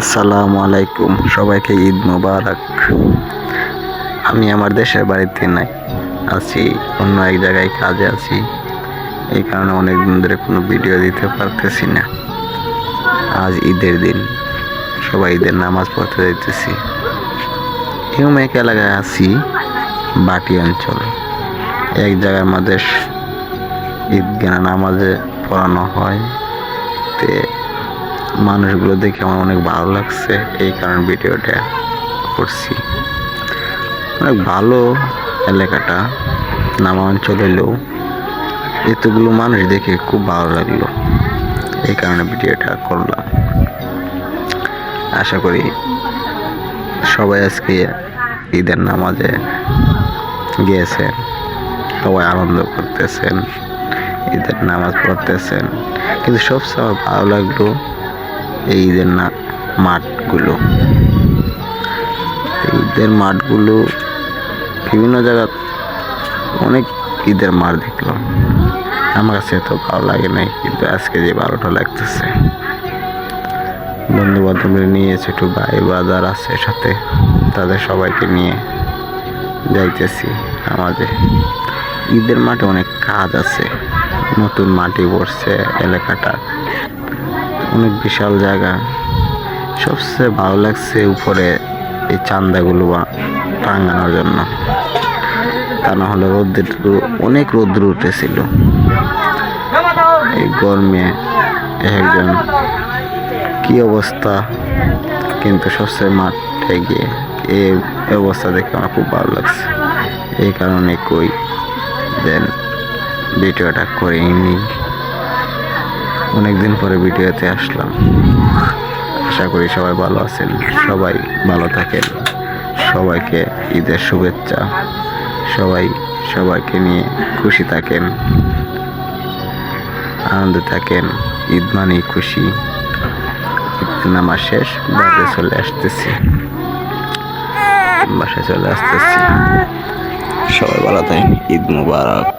আসসালামু আলাইকুম। সবাইকে ঈদ মোবারক। আমি আমার দেশের বাড়িতে নাই, আছি, অন্য এক জায়গায় কাজে আছি। এই কারণে অনেক দিন ধরে কোনো ভিডিও দিতে পারতেছি না। আজ ঈদের দিন, সবাই ঈদের নামাজ পড়তে যাইতেছি। হিউমেক এলাকায় আছি বাটি অঞ্চল। এক জায়গার মধ্যে ঈদগাহ নামাজে পড়ানো হয়। তে মানুষগুলো দেখে আমার অনেক ভালো লাগছে, এই কারণে ভিডিওটা করছি। অনেক ভালো এলাকাটা, নামা অঞ্চল হলেও এতগুলো মানুষ দেখে খুব ভালো লাগল, এই কারণে ভিডিওটা করলাম। আশা করি সবাই আজকে ঈদের নামাজে গিয়েছেন, সবাই আনন্দ করতেছেন, ঈদের নামাজ পড়তেছেন। কিন্তু আমার ভালো লাগল এই ঈদের না, মাঠগুলো। ঈদের মাঠগুলো বিভিন্ন জায়গা, অনেক ঈদের মাঠ দেখলাম। আমার কাছে এত ভালো লাগে নাই, কিন্তু আজকে যে ভালোটা লাগতেছে। বন্ধু বান্ধব নিয়ে ছোট ভাই বাজার আছে সাথে, তাদের সবাইকে নিয়ে যাইতেছি আমাদের। ঈদের মাঠে অনেক কাজ আছে, নতুন মাটি পড়ছে এলাকাটা। অনেক বিশাল জায়গা। সবচেয়ে ভালো লাগছে উপরে এই চান্দাগুলো বা- টাঙানোর জন্য। তা না হলে রোদ্রের অনেক রোদ্র উঠেছিল। এই গরমে একজন কি অবস্থা? কিন্তু সবচেয়ে মাঠে গিয়ে এই অবস্থা দেখে আমার খুব ভালো লাগছে। এই কারণে কই দেন ভিডিওটা করে নি অনেকদিন পরে ভিডিওতে আসলাম। আশা করি সবাই ভালো আছেন। সবাই ভালো থাকেন। সবাইকে ঈদের শুভেচ্ছা। সবাই সবাইকে নিয়ে খুশি থাকেন। আনন্দে থাকেন। ঈদ মানেই খুশি। ঈদের নামাজ শেষ বাড়িতে চলে আসতেছি। বাসায় চলে আসতেছি। সবাই ভালো থাকেন। ঈদ মুবারক।